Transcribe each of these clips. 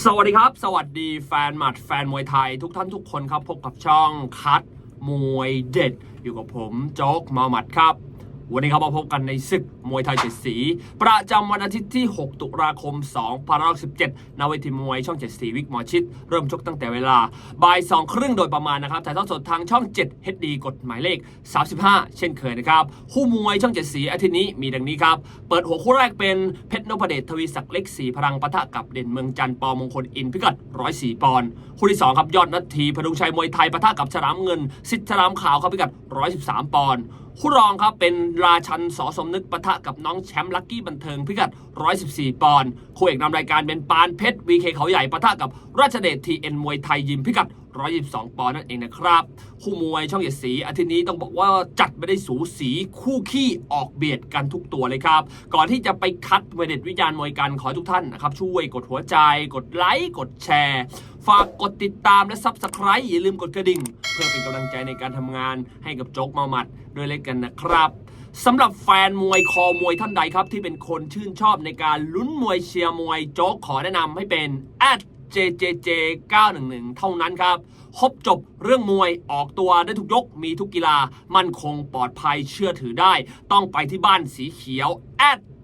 สวัสดีครับ สวัสดีแฟนหมัดแฟนมวยไทย ทุกท่านทุกคนครับ พบกับช่องคัดมวยเด็ด อยู่กับผมโจ๊กมาหมัดครับ วันนี้ครับมาพบกันในศึกมวยไทยเจ็ดสี ประจำวันอาทิตย์ที่ 6 ตุลาคม2517ณเวทีมวยช่อง 7 สีวิกหมอชิด เริ่มชกตั้งแต่เวลาบ่ายสองครึ่งโดยประมาณนะครับถ่ายทอดสดทางช่อง 7 HD กฎหมายเลข 35 เช่นเคยนะครับคู่มวยช่อง 7 สีอาทิตย์นี้มีดังนี้ครับ เปิดหัวคู่แรกเป็นเพชรนพเดชทวีศักดิ์เล็กสีพลังปะทะกับเด่นเมืองจันทร์ปอมงคลอินพิกัด104ปอนด์คู่ที่2ครับยอดนัททีพดุงชัยมวยไทยปะทะกับฉลามเงิน สิทธิ์ฉลามขาวครับพิกัด 113 ปอนด์ คู่รองครับเป็นราชันสอสมนึกปะทะกับน้องแชมป์ลักกี้บันเทิงพิกัด 114 ปอนด์คู่เอกนำรายการเป็นปานเพชรวีเคเขาใหญ่ปะทะกับราชเดชทีเอ็นมวยไทยยิมพิกัด 122 ปอนด์นั่นเองนะครับคู่มวยช่องเจ็ดสีอาทิตย์นี้ต้องบอกว่าจัดไม่ได้สูสีคู่ขี้ออกเบียดกันทุกตัวเลยครับ ก่อนที่จะไปคัดเวเด็ดวิจารณ์มวยกันขอทุกท่านนะครับ ช่วยกดหัวใจ กดไลค์ กดแชร์ ฝากกดติดตามและซับสไคร b e อย่าลืมกดกระดิ่ง เพื่อเป็นกำลังใจในการทำงานให้กับโจ๊กมาหมัดด้วยเล่นกันนะครับสำหรับแฟนมวยคอมวยท่านใดครับ ที่เป็นคนชื่นชอบในการลุ้นมวยเชียร์มวยโจ๊กขอแนะนำให้เป็นแอด JJJ 911 เท่านั้นครับ ครบจบ เรื่องมวยออกตัวได้ทุกยกมีทุกกีฬา มั่นคงปลอดภัยเชื่อถือได้ ต้องไปที่บ้านสีเขียว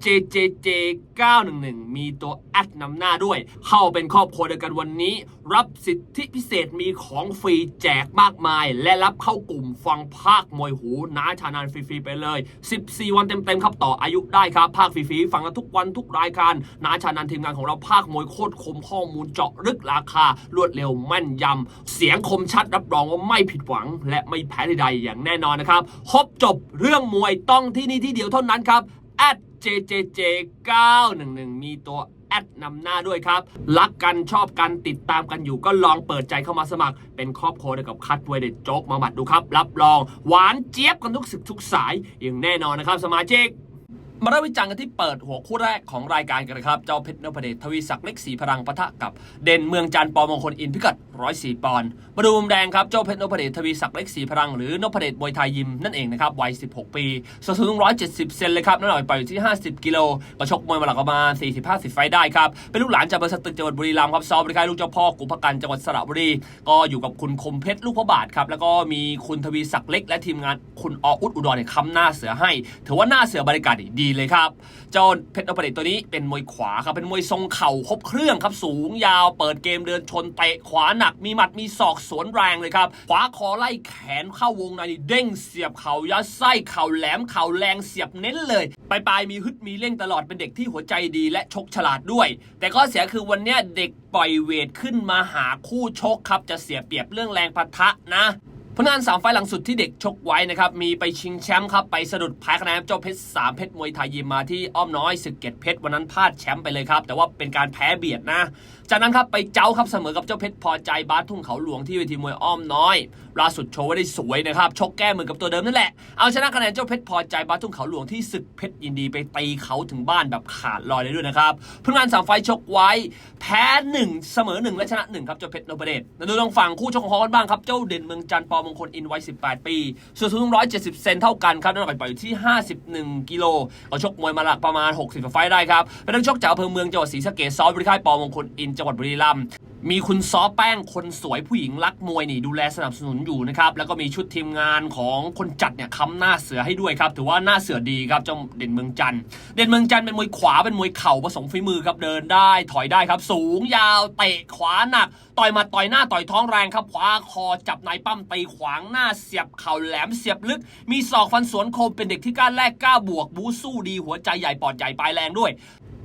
JJJ 911 มีตัวแอดนำหน้าด้วย เข้าเป็นครอบครัวเดียวกันวันนี้ รับสิทธิพิเศษมีของฟรีแจกมากมาย และรับเข้ากลุ่มฟังภาคมวยหูน้าชานานฟรีๆไปเลย 14 วันเต็มๆครับต่ออายุได้ครับ ภาคฟรีๆฟังกันทุกวันทุกรายการน้าชานานทีมงานของเราภาคมวยโคตรคมข้อมูลเจาะลึกราคารวดเร็วแม่นยำเสียงคมชัดรับรองว่าไม่ผิดหวัง และไม่แพ้ใดๆอย่างแน่นอนนะครับครบจบเรื่องมวยต้องที่นี่ที่เดียวเท่านั้นครับ JJJ 911 มีตัวแอดนำหน้าด้วยครับ รักกันชอบกันติดตามกันอยู่ก็ลองเปิดใจเข้ามาสมัคร เป็นครอบครัวเดียวกับคัดเวเดโจ๊กมาบัดดูครับ รับรอง หวานเจี๊ยบกันทุกสึกทุกสาย อย่างแน่นอนนะครับ สมาชิก มาเริ่มวิจารณ์กันที่เปิดหัวคู่แรกของรายการกันนะครับ เจ้าเพชรนพเดชทวีศักดิ์เล็กสีพลังปะทะกับเด่นเมืองจันทร์ปอมงคลอินพิกัด 104 ปอนด์มาดูมุมแดงครับ เจ้าเพชรนพเดชทวีศักดิ์เล็กสีพลังหรือนพเดชมวยไทยยิมนั่นเองนะครับ วัย 16 ปีส่วนสูง 170 เซนเลยครับน้ำหนักไปอยู่ที่ 50 กิโลก็ชกมวยมาหลักประมาณ 40-50 ไฟได้ครับ เป็นลูกหลานจากบริษัทตึกจังหวัดบุรีรัมย์ครับซ้อมบริการลูกเจ้าพ่อกุพกันจังหวัดสระบุรี ก็อยู่กับคุณคมเพชรลูกพระบาทครับแล้วก็มีคุณทวีศักดิ์เล็ก และทีมงานคุณออุดอุดรเนี่ยค้ำหน้าเสือให้ ถือว่าหน้าเสือบริการดีเลยครับเจ้าเพชรนพเดชตัวนี้เป็นมวยขวาครับเป็นมวยทรงเข่าครบเครื่องครับสูงยาวเปิดเกมเดินชนเตะขวาหนักมีหมัดมีศอกสวนแรงเลยครับขวาคอไล่แขนเข้าวงในเด้งเสียบเขายัดไส้เข่าแหลมเข่าแรงเสียบเน้นเลยปลายมีฮึดมีเร่งตลอดเป็นเด็กที่หัวใจดีและชกฉลาดด้วย แต่ข้อเสียคือวันนี้เด็กปล่อยเวทขึ้นมาหาคู่ชกครับ จะเสียเปรียบเรื่องแรงปะทะนะผลงานสามไฟล์หลังสุดที่เด็กชกไว้นะครับ มีไปชิงแชมป์ครับ ไปสะดุดแพ้คะแนนเจ้าเพชรสามเพชรมวยไทยยิมมาที่อ้อมน้อยศึกเกตเพชรวันนั้นพลาดแชมป์ไปเลยครับ แต่ว่าเป็นการแพ้เบียดนะ จากนั้นครับไปเจ้าครับเสมอกับเจ้าเพชรพอใจบาสทุ่งเขาหลวงที่เวทีมวยอ้อมน้อยล่าสุดโชว์ไว้ได้สวยนะครับชกแก้มือกับตัวเดิมนั่นแหละเอาชนะคะแนนเจ้าเพชรพอใจบาสทุ่งเขาหลวงที่ศึกเพชรยินดีไปตีเขาถึงบ้านแบบขาดลอยเลยด้วยนะครับผลงานสามไฟชกไว้ แพ้หนึ่งเสมอหนึ่งและชนะหนึ่งครับเจ้าเพชรนพเดชมาดูทางฝั่งคู่ชกของเขากันบ้างครับเจ้าเด่นเมืองจันทร์ปอมงคลอินวัย18 ปี ส่วนสูง170 เซนเท่ากันครับน้ำหนักปล่อยอยู่ที่ 51 กิโลก็ชกมวยมาหลักประมาณ 60กว่าไฟได้ครับเป็นนักชกจากอำเภอเมืองจังหวัดศรีสะเกษซ้อมบริค่ายปอมงคลอินจังหวัดบุรีรัมย์มีคุณซอแป้งคนสวยผู้หญิงรักมวยนี่ดูแลสนับสนุนอยู่นะครับแล้วก็มีชุดทีมงานของคนจัดเนี่ยค้ำหน้าเสือให้ด้วยครับถือว่าหน้าเสือดีครับเจ้าเด่นเมืองจันทร์เด่นเมืองจันทร์เป็นมวยขวาเป็นมวยเข่าผสมฝีมือครับเดินได้ถอยได้ครับ สูงยาวเตะขวาหนัก ต่อยมาต่อยหน้าต่อยท้องแรงครับขวาคอจับนายปั้มตีขวางหน้าเสียบเข่าแหลมเสียบลึก มีศอกฟันสวนคมเป็นเด็กที่กล้าแลกกล้าบวกบูสู้ดีหัวใจใหญ่ปอดใหญ่ปลายแรงด้วย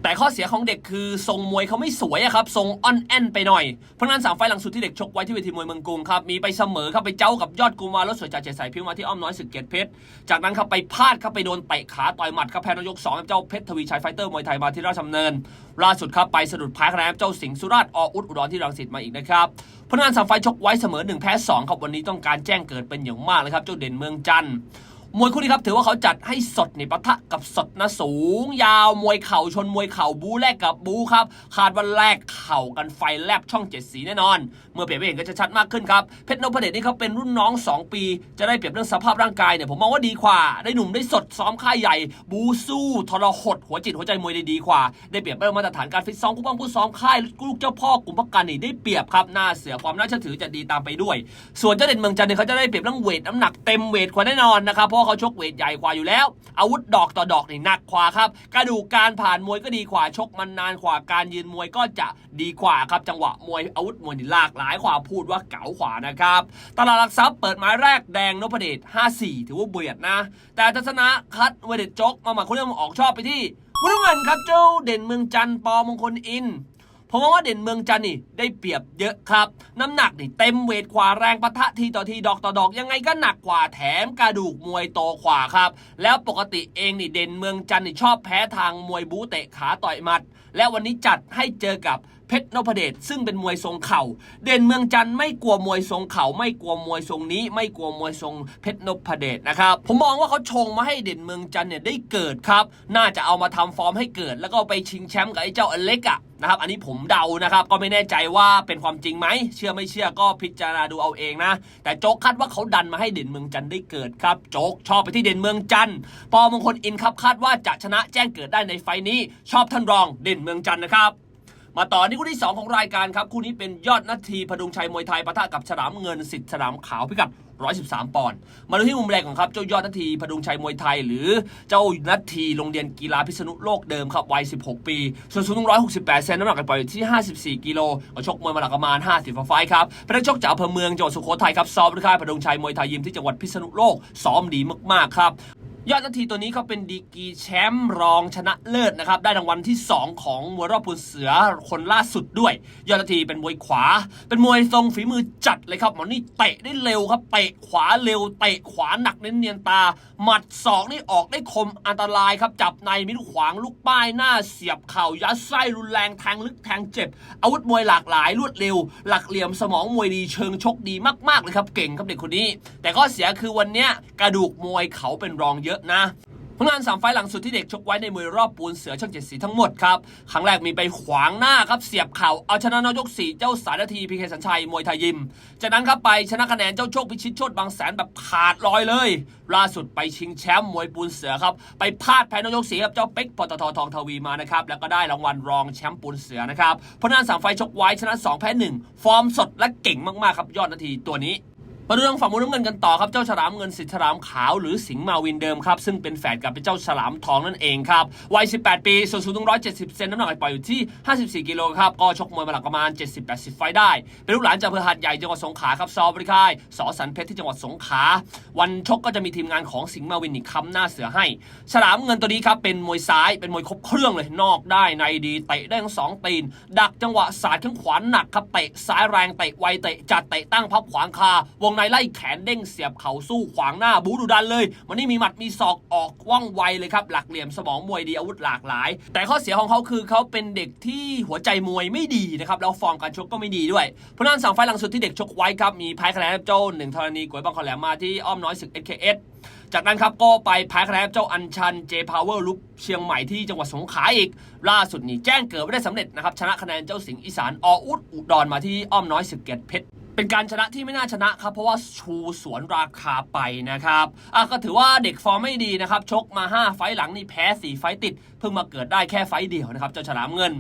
แต่ข้อเสียของเด็กคือทรงมวยเขาไม่สวยอะครับทรงอ่อนแอนไปหน่อย เพราะงั้นสามไฟล์หลังสุดที่เด็กชกไว้ที่เวทีมวยเมืองกรุงครับมีไปเสมอครับไปเจ้ากับยอดกุมารรถสวยจ่าเจดสายพิ้วมาที่อ้อมน้อยสึกเกียรติเพชรจากนั้นครับไปพลาดครับไปโดนเตะขาต่อยหมัดครับแพ้นยกสองเจ้าเพชรทวีชัยไฟเตอร์มวยไทยมาที่ราชดำเนิน ล่าสุดครับไปสะดุดแพ้คะแนนเจ้าสิงห์สุราษฎร์ออุดอุดรที่รังสิตมาอีกนะครับผลงานสามไฟล์ชกไว้เสมอหนึ่งแพ้สองครับวันนี้ต้องการแจ้งเกิดเป็นอย่างมากเลยครับเจ้าเด่นเมืองจันทร์ มวยคู่นี้ครับถือว่าเขาจัดให้สดนี่ปะทะกับสดนะสูง ยาวมวยเข่าชนมวยเข่าบูแลกกับบูครับคาดว่าแลกเข่ากันไฟแลบช่องเจ็ดสีแน่นอน เมื่อเปรียบไปเห็นก็จะชัดมากขึ้นครับเพชรนพเดชนี่เขาเป็นรุ่นน้อง 2 ปี จะได้เปรียบเรื่องสภาพร่างกายเนี่ยผมมองว่าดีกว่า ได้หนุ่มได้สดซ้อมค่ายใหญ่ บูสู้ทรหดหัวจิตหัวใจมวยได้ดีกว่า ได้เปรียบเรื่องมาตรฐานการฟิตซ้อมคู่บ้างคู่ซ้อมค่ายลูกเจ้าพ่อกลุ่มพักกันนี่ได้เปรียบครับหน้าเสือความน่าเชื่อถือจะดีตามไปด้วย ส่วนเจ้าเด่นเมืองจันทร์เนี่ยเขาจะได้เปรียบเรื่องเวทน้ำหนักเต็มเวทกว่าแน่นอนนะครับเพราะว่าเขาชกเวทใหญ่กว่าอยู่แล้ว อาวุธดอกต่อดอกนี่หนักกว่าครับ กระดูกการผ่านมวยก็ดีกว่าชกมันนานกว่าการยืนมวยก็จะดีกว่าครับ จังหวะมวยอาวุธมวยนี่หลากหลายกว่าพูดว่าเก๋ากว่านะครับ ตลาดหลักทรัพย์เปิดไม้แรกแดงนพเดช54 ถือว่าเบียดนะ แต่ทัศนะคัดเวทจกมาหมาคุณเรื่องออกชอบไปที่มุ้งเงินครับเจ้าเด่นเมืองจันทร์ปอมงคลอิน ผมว่าเด่นเมืองจันนี่ได้เปรียบเยอะครับ น้ำหนักนี่เต็มเวทขวาแรงปะทะทีต่อทีดอกต่อดอกยังไงก็หนักกว่าแถมกระดูกมวยโตกว่าครับ แล้วปกติเองนี่เด่นเมืองจันนี่ชอบแพ้ทางมวยบูเตะขาต่อยมัด และวันนี้จัดให้เจอกับ เพชรนพเดชซึ่งเป็นมวยทรงเข่า เด่นเมืองจันทร์ไม่กลัวมวยทรงเข่า ไม่กลัวมวยทรงนี้ ไม่กลัวมวยทรงเพชรนพเดชนะครับผมมองว่าเขาชงมาให้เด่นเมืองจันทร์เนี่ยได้เกิดครับน่าจะเอามาทำฟอร์มให้เกิด แล้วก็ไปชิงแชมป์กับไอ้เจ้าอเล็กอะนะครับอันนี้ผมเดานะครับก็ไม่แน่ใจว่าเป็นความจริงไหมเชื่อไม่เชื่อก็พิจารณาดูเอาเองนะ แต่โจ๊กคาดว่าเขาดันมาให้เด่นเมืองจันทร์ได้เกิดครับโจ๊กชอบไปที่เด่นเมืองจันทร์ปอมงคลอินครับคาดว่าจะชนะแจ้งเกิดได้ในไฟล์นี้ ชอบท่านรองเด่นเมืองจันทร์นะครับ มาต่อที่คู่ที่ 2 ของรายการครับ คู่นี้เป็นยอดนาทีพดุงชัยมวยไทยปะทะกับฉลามเงินสิทธิ์ฉลามขาวพิกัด 113 ปอนด์มาดูที่มุมแรงของครับ เจ้ายอดนาทีพดุงชัยมวยไทย หรือเจ้านาทีโรงเรียนกีฬาพิษณุโลกเดิมครับวัย 16 ปี ส่วนสูง168 เซนน้ำหนักปล่อยอยู่ที่ 54 กิโลก็ชกมวยมาหลักประมาณ 50ไฟครับเป็นนักชกจากอำเภอเมืองจังหวัดสุโขทัยครับซ้อมที่ค่ายพดุงชัยมวยไทยยิมที่จังหวัดพิษณุโลกซ้อมดีมากๆครับ ยอดนาทีตัวนี้เขาเป็นดีกีแชมป์รองชนะเลิศนะครับ ได้รางวัลที่ 2 ของมวยรอบพูนเสือคนล่าสุดด้วย ยอดนาทีเป็นมวยขวา เป็นมวยทรงฝีมือจัดเลยครับหมอนี่เตะได้เร็วครับเตะขวาเร็วเตะขวาหนักเน้นเนียนตา หมัดศอกนี่ออกได้คมอันตรายครับ จับในมิดขวางลูกป้ายหน้าเสียบเข่ายัดไส้รุนแรงแทงลึกแทงเจ็บ อาวุธมวยหลากหลายรวดเร็ว หลักเหลี่ยมสมองมวยดีเชิงชกดีมากๆเลยครับเก่งครับเด็กคนนี้ แต่ข้อเสียคือวันเนี้ยกระดูกมวยเขาเป็นรองเยอะนะผลงานสามไฟล์หลังสุดที่เด็กชกไว้ในมวยรอบปูนเสือช่องเจ็ดสีทั้งหมดครับ ครั้งแรกมีไปขวางหน้าครับเสียบเข่าเอาชนะนายกสีเจ้าสารทีพีเคสัญชัยมวยไทยยิม จากนั้นครับไปชนะคะแนนเจ้าโชคพิชิตโชตบางแสนแบบขาดลอยเลย ล่าสุดไปชิงแชมป์มวยปูนเสือครับไปพลาดแพ้นายกสีกับเจ้าเป็กปตททองทวีมานะครับแล้วก็ได้รางวัลรองแชมป์ปูนเสือนะครับผลงานสามไฟล์ชกไว้ชนะสองแพ้หนึ่งฟอร์มสดและเก่งมากๆครับยอดนาทีตัวนี้ มาเรื่องฝั่งมุมน้ำเงินกันต่อครับเจ้าฉลามเงินสิทธิ์ฉลามขาวหรือสิงห์มาวินเดิมครับซึ่งเป็นแฝดกับเป็นเจ้าฉลามทองนั่นเองครับวัย 18 ปีส่วนสูงถึง170 เซนน้ำหนักปล่อยอยู่ที่ 54 กิโลครับก็ชกมวยมาหลักประมาณ 70-80 ไฟได้ เป็นลูกหลานจากอำเภอหาดใหญ่จังหวัดสงขลาครับซอบริคายสอสันเพชรที่จังหวัดสงขลาวันชกก็จะมีทีมงานของสิงห์มาวินอีกคำหน้าเสือให้ ฉลามเงินตัวนี้ครับเป็นมวยซ้ายเป็นมวยครบเครื่องเลยนอกได้ในดีเตะได้ทั้งสองตีน ดักจังหวะสาดข้างขวาหนักครับเตะซ้ายแรงเตะไวเตะจัดเตะตั้งพับขวางคาวงในไล่แขนเด้งเสียบเข่าสู้ขวางหน้าบูดุดันเลย วันนี้มีหมัดมีศอกออกว่องไวเลยครับ หลักเหลี่ยมสมองมวยดีอาวุธหลากหลาย แต่ข้อเสียของเขาคือเขาเป็นเด็กที่หัวใจมวยไม่ดีนะครับแล้วฟอร์มการชกก็ไม่ดีด้วยเพราะนั้นสั่งไฟล์หลังสุดที่เด็กชกไว้ครับมีแพ้คะแนนโจ้าหนึ่งธรณีกวยบางขอแหลมมาที่อ้อมน้อยศึก SKS จากนั้นครับก็ไปแพ้คะแนนเจ้าอัญชันเจพาวเวอร์ลุปเชียงใหม่ที่จังหวัดสงขลาอีก ล่าสุดนี่แจ้งเกิดไม่ได้สำเร็จนะครับชนะคะแนนเจ้าสิงห์อีสานออุดอุดรมาที่อ้อมน้อยศึกเกตเพชร เป็นการชนะที่ไม่น่าชนะครับ เพราะว่าชูสวนราคาไปนะครับอะก็ถือว่าเด็กฟอร์มไม่ดีนะครับ ชกมา 5 ไฟหลังนี่แพ้ 4 ไฟติด พิ่งมาเกิดได้แค่ไฟเดียวนะครับเจ้าฉลามเงิน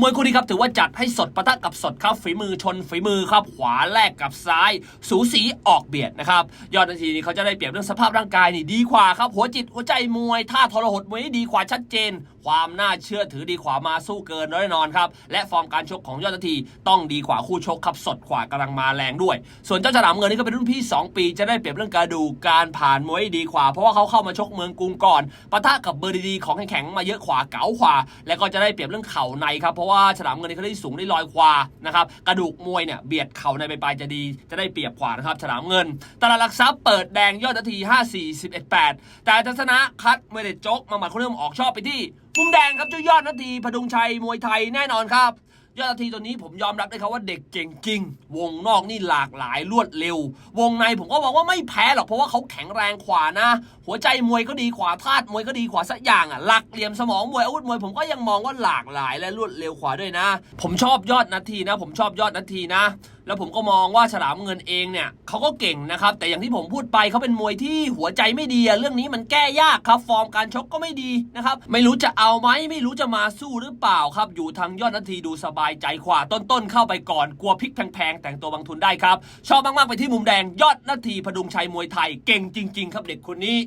มวยคู่นี้ครับถือว่าจัดให้สดปะทะกับสดครับฝีมือชนฝีมือครับขวาแลกกับซ้าย สูสีออกเบียดนะครับยอดนาทีนี้เขาจะได้เปรียบเรื่องสภาพร่างกายนี่ดีกว่าครับหัวจิตหัวใจมวยท่าทรหดมวยดีกว่าชัดเจน ความน่าเชื่อถือดีกว่ามาสู้เกินแน่นอนครับและฟอร์มการชกของยอดนาทีต้องดีกว่าคู่ชกครับสดกว่ากำลังมาแรงด้วย ส่วนเจ้าฉลามเงินนี่ก็เป็นรุ่นพี่ 2 ปี จะได้เปรียบเรื่องการดูกการผ่านมวยดีกว่า เพราะว่าเขาเข้ามาชกเมืองกรุงก่อนปะทะกับเบอร์ดีๆของแข็งๆมาเยอะขวาเก๋าขวาแล้วก็จะได้เปรียบเรื่องเข่าในครับเพราะว่าฉลามเงินเขาได้สูงได้ลอยขวานะครับกระดูกมวยเนี่ยเบียดเข่าในไปลายจะดี จะได้เปรียบขวานะครับฉลามเงินตลาดหลักทรัพย์เปิดแดงยอดนาที 5:41.8 แต่ทัศนะคัดไม่ได้โจ๊กมาหมัดเขาเริ่มออกชอบไปที่มุมแดงครับเจ้ายอดนาทีพดุงชัยมวยไทยแน่นอนครับยอดนาทีตัวนี้ผมยอมรับเลยครับว่าเด็กเก่งจริง วงนอกนี่หลากหลายรวดเร็ว วงในผมก็บอกว่าไม่แพ้หรอกเพราะว่าเขาแข็งแรงขวานะ หัวใจมวยก็ดีขวาธาตุมวยก็ดีขวาสักอย่างอะหลักเหลี่ยมสมองมวยอาวุธมวยผมก็ยังมองว่าหลากหลายและรวดเร็วขวาด้วยนะ ผมชอบยอดนาทีนะ ผมชอบยอดนาทีนะ แล้วผมก็มองว่าฉลามเงินเองเนี่ยเขาก็เก่งนะครับ แต่อย่างที่ผมพูดไปเขาเป็นมวยที่หัวใจไม่ดีเรื่องนี้มันแก้ยากครับ ฟอร์มการชกก็ไม่ดีนะครับไม่รู้จะเอาไหมไม่รู้จะมาสู้หรือเปล่าครับ อยู่ทางยอดนาทีดูสบายใจขวาต้นๆเข้าไปก่อนกลัวพลิกแพงๆแต่งตัวบางทุนได้ครับชอบมากๆไปที่มุมแดงยอดนาทีพดุงชัยมวยไทยเก่งจริง ๆ ครับเด็กคนนี้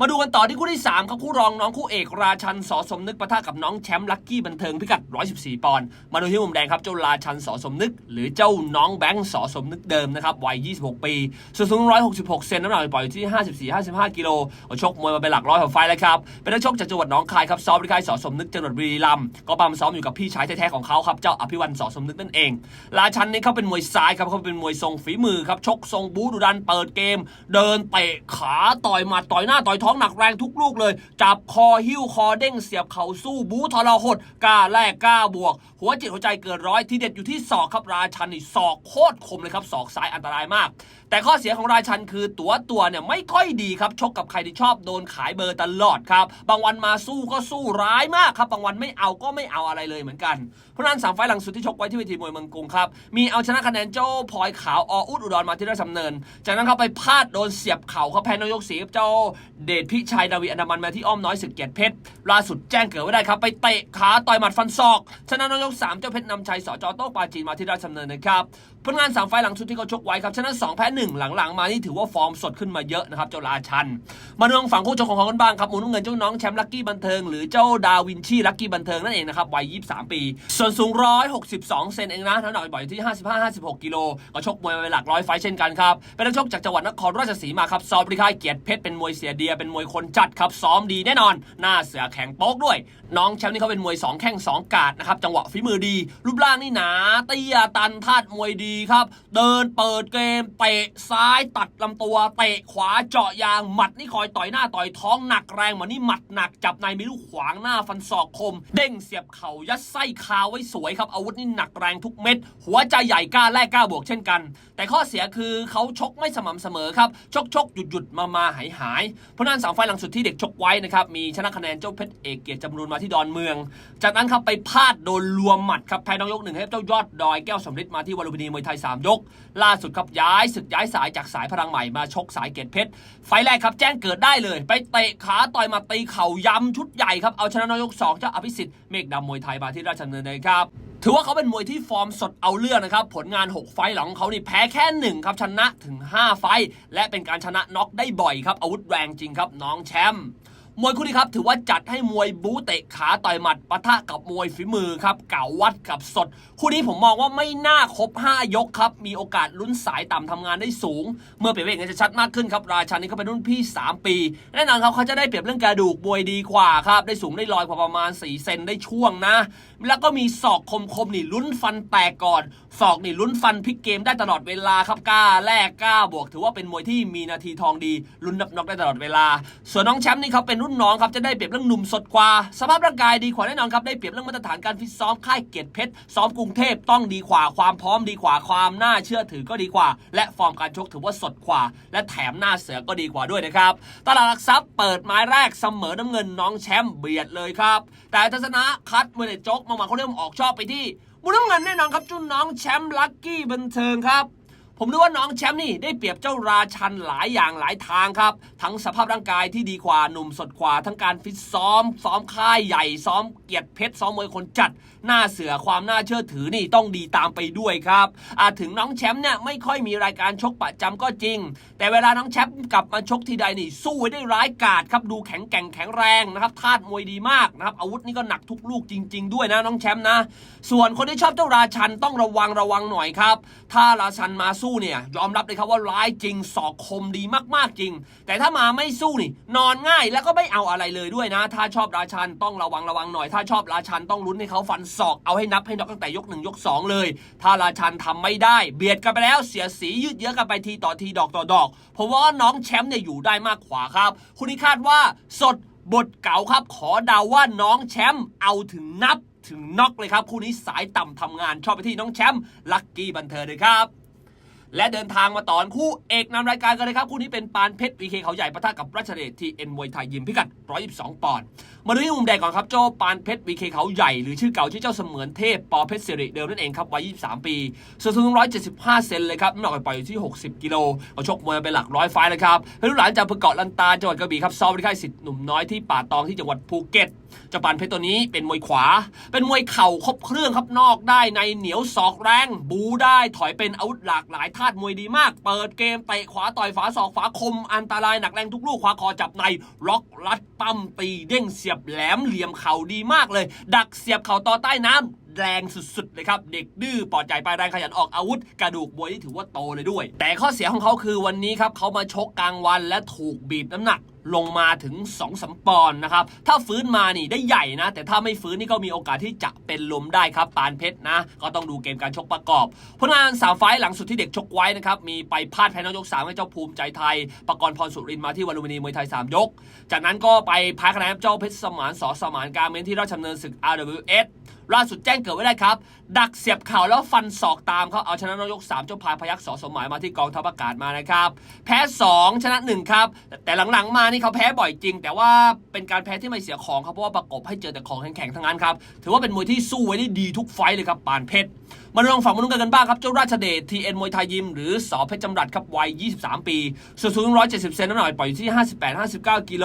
มาดูกันต่อที่คู่ที่3ครับคู่รองน้องคู่เอกราชันสอสมนึกปะทะกับน้องแชมป์ลักกี้บันเทิงพิกัด 114 ปอนด์มาดูที่มุมแดงครับเจ้าราชันสอสมนึก หรือเจ้าน้องแบงค์สอสมนึกเดิมนะครับวัย 26 ปีส่วนสูง 166 เซนน้ำหนักปล่อยอยู่ที่ 54-55 กิโลชกมวยมาเป็นหลักร้อยของไฟล์แล้วครับเป็นนักชกจากจังหวัดหนองคายครับซ้อมที่ค่ายสอสมนึกจังหวัดบุรีรัมย์ก็ปั๊มซ้อมอยู่กับพี่ชายแท้ๆของเขาครับเจ้าอภิวันสอสมนึกนั่นเอง ราชันนี่เขาเป็นมวยซ้ายครับเขาเป็นมวยทรงฝีมือครับชกทรงบูดุดันเปิดเกม เดินเตะขาต่อยหมัดต่อยหน้าต่อยทองหนักแรงทุกลูกเลย จับคอหิ้วคอเด้งเสียบเข่าสู้บูทรหดกล้าแลกกล้าบวก หัวจิตหัวใจเกินร้อยทีเด็ดอยู่ที่ศอกครับราชันนี่ศอกโคตรคมเลยครับศอกซ้ายอันตรายมาก แต่ข้อเสียของราชันคือตัวตัวเนี่ยไม่ค่อยดีครับชกกับใครที่ชอบโดนขายเบอร์ตลอดครับบางวันมาสู้ก็สู้ร้ายมากครับบางวันไม่เอาก็ไม่เอาอะไรเลยเหมือนกันเพราะนั้นสามไฟล์หลังสุดที่ชกไว้ที่เวทีมวยเมืองกรุงครับมีเอาชนะคะแนนเจ้าพลอยขาวออุดอุดรมาที่ราชดำเนิน จากนั้นเขาไปพลาดโดนเสียบเข่าเขาแพ้นายกศรีกับเจ้าเดชพิชัยดาวีอนามันมาที่อ้อมน้อยสึกเกียรติเพชรล่าสุดแจ้งเกิดไว้ได้ครับไปเตะขาต่อยหมัดฟันศอกชนะนายกสามเจ้าเพชรนำชัยสจโต้งปาจีนมาที่ราชดำเนินนะครับ ผลงานสามไฟล์หลังสุดที่เขาชกไว้ครับชนะ2แพ้1หลังๆ มานี่ถือว่าฟอร์มสดขึ้นมาเยอะนะครับเจ้าราชัน มาดูทางฝั่งคู่ชกของเขากันบ้างครับมุนน้ำเงินเจ้าน้องแชมป์ลักกี้บันเทิงหรือเจ้าดาวินชีลักกี้บันเทิงนั่นเองนะครับวัย 23 ปี ส่วนสูง 162 เซนเองนะน้ำหนักบ่อยที่ 55-56 กิโลก็ชกมวยมาเป็นหลักร้อยไฟล์เช่นกันครับเป็นนักชกจากจังหวัดนครราชสีมาครับซ้อมบริค่ายเกียรติเพชรเป็นมวยเสียเดียเป็นมวยคนจัดครับซ้อมดีแน่นอน หน้าเสือแข็งโป๊กด้วย น้องแชมป์นี่เขาเป็นมวยสองแข้งสองกาดนะครับ จังหวะฝีมือดี รูปร่างนี่หนาเตี้ยตันธาตุมวยดีครับ เดินเปิดเกมเตะซ้ายตัดลำตัวเตะขวาเจาะยางหมัดนี่คอยต่อยหน้าต่อยท้องหนักแรงเหมือนนี่หมัดหนักจับในมีลูกขวางหน้าฟันศอกคม เด้งเสียบเข่ายัดไส้คาไว้สวยครับอาวุธนี่หนักแรงทุกเม็ด หัวใจใหญ่กล้าแลกกล้าบวกเช่นกัน แต่ข้อเสียคือเขาชกไม่สม่ำเสมอครับชกชกหยุดหยุดมามาหายหายเพราะนั้นสามไฟหลังสุดที่เด็กชกไว้นะครับมีชนะคะแนนเจ้าเพชรเอกเกียรติจำรูนมาที่ดอนเมือง จากนั้นครับไปพลาดโดนรวมหมัดครับแพ้น้องยกหนึ่งให้เจ้ายอดดอยแก้วสำริดมาที่วอลุมพินีมวยไทย 3 ยก ล่าสุดครับย้ายศึกย้ายสายจากสายพลังใหม่มาชกสายเกตเพชรไฟแรกครับแจ้งเกิดได้เลย ไปเตะขาต่อยมาตีเข่ายำชุดใหญ่ครับเอาชนะน้องยก2เจ้าอภิสิทธิ์เมฆดำมวยไทยมาที่ราชดำเนินเลยครับถือว่าเขาเป็นมวยที่ฟอร์มสดเอาเรื่องนะครับ ผลงาน 6 ไฟหลังเขานี่แพ้แค่ 1 ครับ ชนะถึง 5 ไฟ และเป็นการชนะน็อกได้บ่อยครับ อาวุธแรงจริงครับ น้องแชมป์ มวยคู่นี้ครับถือว่าจัดให้มวยบูเตะขาต่อยหมัดปะทะกับมวยฝีมือครับเก่าวัดกับสด คู่นี้ผมมองว่าไม่น่าครบ 5 ยกครับ มีโอกาสลุ้นสายต่ำทำงานได้สูง เมื่อเปรียบเทียบกันจะชัดมากขึ้นครับ ราชานนี่เขาเป็นรุ่นพี่ 3 ปี แน่นอนครับเขาจะได้เปรียบเรื่องกระดูกมวยดีกว่าครับ ได้สูงได้ลอยกว่าประมาณ 4 เซนได้ช่วงนะ แล้วก็มีศอกคมๆนี่ลุ้นฟันแตกก่อนศอกนี่ลุ้นฟันพลิกเกมได้ตลอดเวลาครับกล้าแลกกล้าบวก ถือว่าเป็นมวยที่มีนาทีทองดีลุ้นนับน็อกได้ตลอดเวลา ส่วนน้องแชมป์นี่เขาเป็นรุ่นน้องครับจะได้เปรียบเรื่องหนุ่มสดกว่า สภาพร่างกายดีกว่าแน่นอนครับได้เปรียบเรื่องมาตรฐานการฟิตซ้อมค่ายเกียรติเพชรซ้อมกรุงเทพต้องดีกว่าความพร้อมดีกว่าความน่าเชื่อถือก็ดีกว่า และฟอร์มการชกถือว่าสดกว่า และแถมหน้าเสือก็ดีกว่าด้วยนะครับตลาดหลักทรัพย์เปิดไม้แรกเสมอน้ำเงินน้องแชมป์เบียดเลยครับแต่ทัศนะคัดมื่อเด็ดจกมามาเขาเริ่มออกชอบไปที่มุมน้ำเงินแน่นอนครับจุนน้องแชมป์ลักกี้บันเทิงครับ ผมดูว่าน้องแชมป์นี่ได้เปรียบเจ้าราชันหลายอย่างหลายทางครับ ทั้งสภาพร่างกายที่ดีกว่าหนุ่มสดกว่า ทั้งการฟิตซ้อม ซ้อมค่ายใหญ่ซ้อมเกียรติเพชรซ้อมมวยคนจัด หน้าเสือความน่าเชื่อถือนี่ต้องดีตามไปด้วยครับอาจถึงน้องแชมป์เนี่ยไม่ค่อยมีรายการชกประจำก็จริง แต่เวลาน้องแชมป์กลับมาชกทีใดนี่สู้ไว้ได้ร้ายกาจครับดูแข็งแกร่งแข็งแรงนะครับธาตุมวยดีมากนะครับอาวุธนี่ก็หนักทุกลูกจริง ๆ ด้วยนะน้องแชมป์นะ ส่วนคนที่ชอบเจ้าราชันต้องระวังระวังหน่อยครับถ้าราชันมาสู้เนี่ยยอมรับเลยครับว่าร้ายจริงศอกคมดีมากๆจริง แต่ถ้ามาไม่สู้นี่ นอนง่ายแล้วก็ไม่เอาอะไรเลยด้วยนะ ถ้าชอบราชันต้องระวังระวังหน่อย ถ้าชอบราชันต้องลุ้นให้เขาฟันศอกเอาให้นับให้นอกตั้งแต่ยกหนึ่งยกสองเลย ถ้าราชันทำไม่ได้ เบียดกันไปแล้วเสียสียืดเยื้อกันไปทีต่อทีดอกต่อดอก เพราะว่าน้องแชมป์เนี่ยอยู่ได้มากกว่าครับ คุณนี่คาดว่าสดบทเก่าครับ ขอเดาว่าน้องแชมป์เอาถึงนับถึงน็อกเลยครับ คู่นี้สายต่ำทำงานชอบไปที่น้องแชมป์ลักกี้บันเทิงเลยครับ และเดินทางมาตอนคู่เอกนำรายการกันเลยครับ คู่นี้เป็นปานเพชรวีเคเขาใหญ่ปะทะกับรัชเดชทีเอ็นมวยไทยยิมพิกัด 122 ปอนด์มาดูที่มุมแดงก่อนครับโจปานเพชรวีเคเขาใหญ่หรือชื่อเก่าชื่อเจ้าเสมือนเทพปอเพชรสิริเดิมนั่นเองครับวัย 23 ปีส่วนสูง175 เซนเลยครับน้ำหนักปล่อยอยู่ที่ 60 กิโลเขาชกมวยเป็นหลักร้อยไฟล์เลยครับเป็นลูกหลานจากภอเกาะลันตาจังหวัดกระบี่ครับซ้อมที่ค่ายสิทธิ์หนุ่มน้อยที่ป่าตองที่จังหวัดภูเก็ตเจ้าปานเพชรตัวนี้เป็นมวยขวา เป็นมวยเข่าครบเครื่องครับนอกได้ในเหนียวศอกแรง บูได้ถอยเป็นอาวุธหลากหลายธาตุมวยดีมาก เปิดเกมเตะขวาต่อยฝาศอกฝาคมอันตรายหนักแรงทุกลูกขวาคอจับในล็อกรัดปั้มตีเด้งเสียบแหลมเหลี่ยมเข่าดีมากเลย ดักเสียบเข่าต่อใต้น้ำแรงสุดๆเลยครับ เด็กดื้อปลอดใจไปแรงขยันออกอาวุธ กระดูกบวยที่ถือว่าโตเลยด้วย แต่ข้อเสียของเขาคือวันนี้ครับเขามาชกกลางวันและถูกบีบน้ำหนัก ลงมาถึง2อสมปอนนะครับ ถ้าฟื้นมานี่ได้ใหญ่นะ แต่ถ้าไม่ฟื้นนี่ก็มีโอกาสที่จะเป็นลมได้ครับ ปานเพชรนะ ก็ต้องดูเกมการชกประกอบผลงานสามไฟหลังสุดที่เด็กชกไว้นะครับ มีไปพลาดแพ้นอกยกสามให้เจ้าภูมิใจไทยประกรณ์พรสุรินมาที่วันลุมพินีมวยไทย 3 ยก จากนั้นก็ไปแพ้คะแนนเจ้าเพชรสมานสอสมานการเมนที่ราชดำเนินศึก RWS ล่าสุดแจ้งเกิดไว้ได้ครับ ดักเสียบเข่าแล้วฟันศอกตามเขาเอาชนะนายก3เจ้าพายพยักสอสมหมายมาที่กองทัพอากาศมานะครับแพ้ 2 ชนะ 1 ครับ แต่หลังๆมานี่เขาแพ้บ่อยจริง แต่ว่าเป็นการแพ้ที่ไม่เสียของครับเพราะว่าประกบให้เจอแต่ของแข็งๆทั้งนั้นครับถือว่าเป็นมวยที่สู้ไว้ได้ดีทุกไฟเลยครับปานเพชรมาลองฝั่งมนุษย์กันบ้างครับเจ้าราชเดชทีเอ็นมวยไทยยิมหรือสอเพชรจำรัดครับวัย 23 ปีส่วนสูง170 เซนน้ำหนักปล่อยอยู่ที่ 58-59 กิโล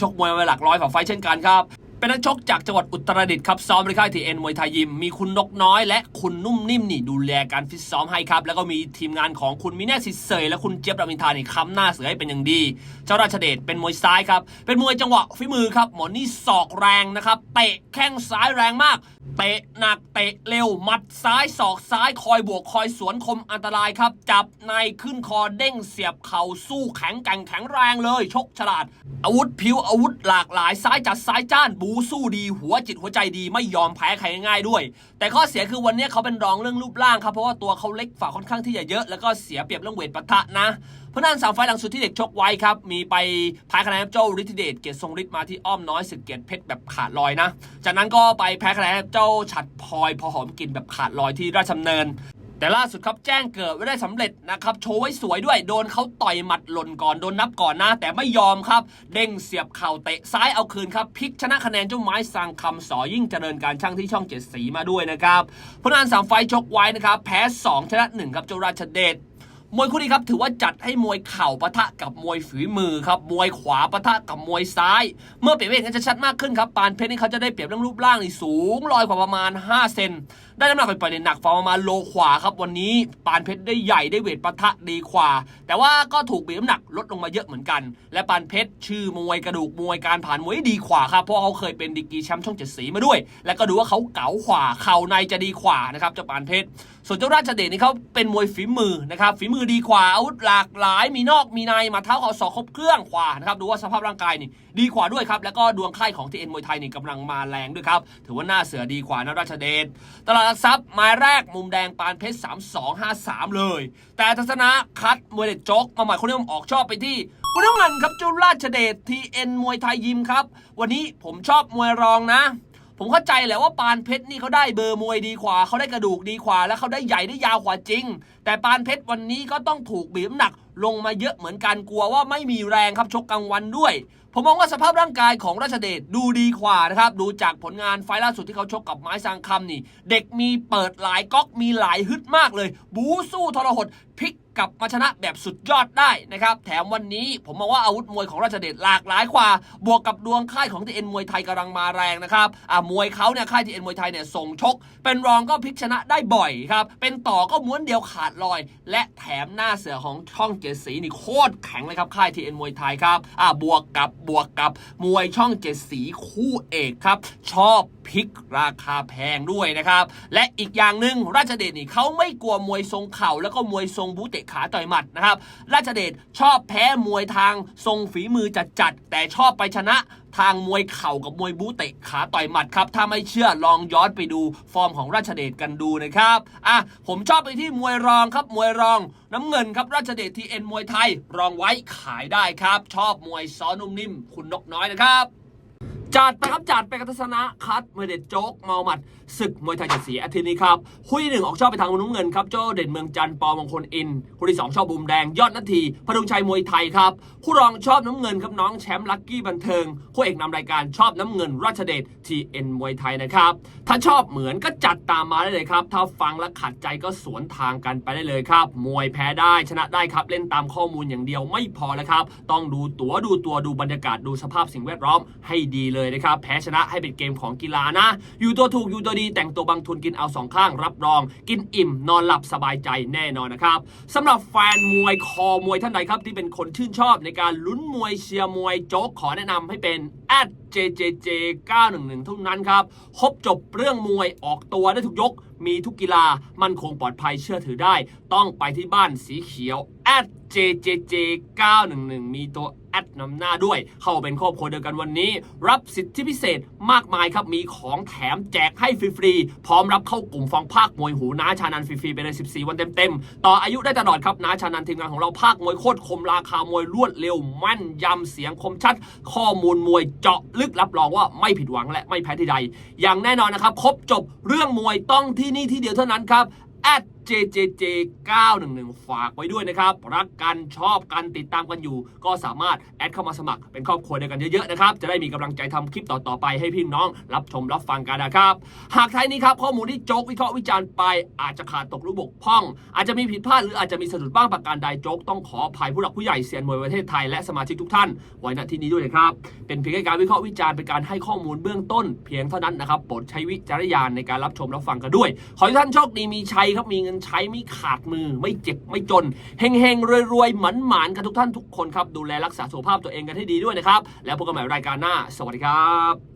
ชกมวยมาหลักร้อยฝ่าไฟเช่นกันครับ เป็นนักชกจากจังหวัดอุตรดิตถ์ครับซ้อมในค่ายทีเอ็นมวยไทยยิมมีคุณนกน้อยและคุณนุ่มนิ่มนี่ดูแลการฟิตซ้อมให้ครับ แล้วก็มีทีมงานของคุณมิเน่สิเซยและคุณเจี๊ยบรามินทานี่ค้ำหน้าเสือให้เป็นอย่างดี เจ้าราชเดชเป็นมวยซ้ายครับ เป็นมวยจังหวะฝีมือครับ หมอนี่ศอกแรงนะครับเตะแข้งซ้ายแรงมากเตะหนักเตะเร็วหมัดซ้ายศอกซ้ายคอยบวกคอยสวนคมอันตรายครับ จับในขึ้นคอเด้งเสียบเข่าสู้แข็งแกร่งแข็งแรงเลย ชกฉลาด อาวุธผิวอาวุธหลากหลายซ้ายจัดซ้ายจ้านบูสู้ดีหัวจิตหัวใจดีไม่ยอมแพ้ใครง่ายๆด้วย แต่ข้อเสียคือวันนี้เขาเป็นรองเรื่องรูปร่างครับเพราะว่าตัวเขาเล็กฝ่าค่อนข้างที่จะเยอะแล้วก็เสียเปรียบเรื่องเวทปะทะนะเพราะนั้นสามไฟหลังสุดที่เด็กชกไว้ครับ มีไปแพ้คะแนนเจ้าฤทธิเดชเกียรติทรงฤทธิ์มาที่อ้อมน้อยศึกเกียรติเพชรแบบขาดลอยนะ จากนั้นก็ไปแพ้คะแนนเจ้าฉัดพลอยพอหอมกินแบบขาดลอยที่ราชดำเนิน แต่ล่าสุดครับแจ้งเกิดไว้ได้สำเร็จนะครับโชว์ไว้สวยด้วยโดนเขาต่อยหมัดหล่นก่อนโดนนับก่อนนะ แต่ไม่ยอมครับ เด้งเสียบเข่าเตะซ้ายเอาคืนครับพลิกชนะคะแนนเจ้าไม้สร้างคำสอยิ่งเจริญการช่างที่ช่องเจ็ดสีมาด้วยนะครับผลงานสามไฟชกไว้นะครับแพ้สองชนะหนึ่งครับเจ้าราชเดช มวยคู่นี้ครับถือว่าจัดให้มวยเข่าปะทะกับมวยฝีมือครับมวยขวาปะทะกับมวยซ้าย เมื่อเปรียบเทียบกันจะชัดมากขึ้นครับปานเพชรนี่เขาจะได้เปรียบเรื่องรูปร่างนี่สูงลอยกว่าประมาณ 5 เซนได้น้ำหนักไปปล่อยๆเนี่ยหนักประมาณโลขวาครับวันนี้ปานเพชรได้ใหญ่ได้เวทปะทะดีกว่า แต่ว่าก็ถูกเบีบน้ำหนักลดลงมาเยอะเหมือนกัน และปานเพชรชื่อมวยกระดูกมวยการผ่านมวยดีกว่าครับเพราะเขาเคยเป็นดีกีแชมป์ช่องเจ็ดสีมาด้วย และก็ดูว่าเขาเก๋าขวาเข่าในจะดีกว่านะครับเจ้าปานเพชรส่วนเจ้าราชเดชนี่เขาเป็นมวยฝีมือนะครับฝีมือดีกว่าอาวุธหลากหลายมีนอกมีในมาเท้าเขาศอกครบเครื่องขวานะครับดูว่าสภาพร่างกายนี่ดีกว่าด้วยครับแล้วก็ดวงค่ของทีเอ็นมวยไทยนี่กำลังมาแรงด้วยครับถือว่าหน้าเสือดีกว่านะราชเดชตลาดหลักทรัพย์ไม้แรกมุมแดงปานเพชร 3253 เลย แต่ทัศนะคัดมวยเด็ดจกมาใหม่คนนี้ผมออกชอบไปที่วันน้ำเงินครับเจ้าราชเดชทีเอ็นมวยไทยยิมครับ วันนี้ผมชอบมวยรองนะ ผมเข้าใจแหละว่าปานเพชรนี่เขาได้เบอร์มวยดีกว่าเขาได้กระดูกดีกว่า แล้วเขาได้ใหญ่ได้ยาวกว่าจริง แต่ปานเพชรวันนี้ก็ต้องถูกบีบหนัก ลงมาเยอะเหมือนกันกลัวว่าไม่มีแรงครับชกกลางวันด้วย ผมมองว่าสภาพร่างกายของราชเดชดูดีกว่านะครับดูจากผลงานไฟล์ล่าสุดที่เขาชกกับไม้สังคำนี่ เด็กมีเปิดหลายก๊อกมีหลายฮึดมากเลย บูสู้ทรหดพลิกกลับมาชนะแบบสุดยอดได้นะครับ แถมวันนี้ผมมองว่าอาวุธมวยของราชเดชหลากหลายกว่า บวกกับดวงค่ายของทีเอ็นมวยไทยกำลังมาแรงนะครับอ่ามวยเขาเนี่ยค่ายทีเอ็นมวยไทยเนี่ยส่งชก เป็นรองก็พลิกชนะได้บ่อยครับ เป็นต่อก็ม้วนเดียวขาดลอย และแถมหน้าเสือของช่องเจ็ดสีนี่โคตรแข็งเลยครับค่ายทีเอ็นมวยไทยครับอ่าบวกกับบวกกับมวยช่องเจ็ดสีคู่เอกครับ ชอบพลิกราคาแพงด้วยนะครับ และอีกอย่างหนึ่งราชเดชนี่เขาไม่กลัวมวยทรงเข่าแล้วก็มวยทรงงบูเตะขาต่อยหมัดนะครับ ราชเดชชอบแพ้มวยทางทรงฝีมือจัดๆแต่ชอบไปชนะทางมวยเข่ากับมวยบูเตะขาต่อยหมัดครับ ถ้าไม่เชื่อลองย้อนไปดูฟอร์มของราชเดชกันดูนะครับ อะ ผมชอบไปที่มวยรองครับ มวยรอง น้ำเงินครับ ราชเดชทีเอ็นมวยไทย รองไว้ขายได้ครับ ชอบมวยซ้อนุ่มนิ่ม คุณนกน้อยนะครับ จัดไปครับจัดไปกับทัศนะคัดมวยเด็ดโจ๊กเมาหมัดศึกมวยไทยเจ็ดสีอาทิตย์นี้ครับคู่ที่หนึ่งออกชอบไปทางมุมน้ำเงินครับโจ้เด่นเมืองจันทร์ปอมงคลอินคู่ที่สองชอบบุมแดงยอดนาทีพดุงชัยมวยไทยครับคู่รองชอบน้ำเงินครับน้องแชมป์ลักกี้บันเทิงคู่เอกนำรายการชอบน้ำเงินราชเดชทีเอ็นมวยไทยนะครับถ้าชอบเหมือนก็จัดตามมาได้เลยครับถ้าฟังและขัดใจก็สวนทางกันไปได้เลยครับ มวยแพ้ได้ชนะได้ครับเล่นตามข้อมูลอย่างเดียวไม่พอแล้วครับต้องดูตัวดูตัวดูบรรยากาศดูสภาพสิ่งแวดล้อมให้ดีเลยยนะครับ แพ้ชนะให้เป็นเกมของกีฬานะ อยู่ตัวถูกอยู่ตัวดี แต่งตัวบางทุนกินเอาสองข้างรับรอง กินอิ่มนอนหลับสบายใจแน่นอนนะครับสำหรับแฟนมวยคอมวยท่านใดครับที่เป็นคนชื่นชอบในการลุ้นมวยเชียร์มวยโจ๊กขอแนะนำให้เป็น @jjj 911เท่านั้นครับครบจบเรื่องมวยออกตัวได้ทุกยก มีทุกกีฬา มั่นคงปลอดภัยเชื่อถือได้ ต้องไปที่บ้านสีเขียว @jjj 911 มีตัวแอดนำหน้าด้วย เข้าเป็นครอบครัวเดียวกันวันนี้ รับสิทธิพิเศษมากมายครับ มีของแถมแจกให้ฟรีๆ พร้อมรับเข้ากลุ่มฟังภาคมวยหูน้าชานันฟรีๆ ไปเลย 14 วันเต็มๆ ต่ออายุได้ตลอดครับน้าชานันทีมงานของเราภาคมวยโคตรคมราคามวยรวดเร็ว มั่นยำเสียงคมชัด ข้อมูลมวยเจาะลึกรับรองว่าไม่ผิดหวังและไม่แพ้ที่ใด อย่างแน่นอนนะครับ ครบจบเรื่องมวยต้องที่นี่ที่เดียวเท่านั้นครับ @jjj 911 ฝากไว้ด้วยนะครับ รักกันชอบกันติดตามกันอยู่ ก็สามารถแอดเข้ามาสมัครเป็นครอบครัวเดียวกันเยอะๆนะครับ จะได้มีกำลังใจทำคลิปต่อๆไปให้พี่น้อง รับชมรับฟังกันนะครับ หากท้ายนี้ครับ ข้อมูลที่โจ๊กวิเคราะห์วิจารณ์ไปอาจจะขาดตกรือบกพร่อง อาจจะมีผิดพลาดหรืออาจจะมีสะดุดบ้างประการใดโจ๊กต้องขออภัยผู้หลักผู้ใหญ่เซียนมวยประเทศไทยและสมาชิกทุกท่านไว้ณที่นี้ด้วยนะครับ เป็นเพียงแค่การวิเคราะห์วิจารณ์เป็นการให้ข้อมูลเบื้องต้น เพียงเท่านั้นนะครับโปรดใช้วิจารณญาณในการรับชมรับฟังกันด้วย ขอให้ท่านโชคดีมีชัยครับมีเงินใช้ไม่ขาดมือ ไม่เจ็บไม่จนเฮงๆรวยๆหมันหมานกันทุกท่านทุกคนครับ ดูแลรักษาสุขภาพตัวเองกันให้ดีด้วยนะครับ แล้วพบกันใหม่รายการหน้า สวัสดีครับ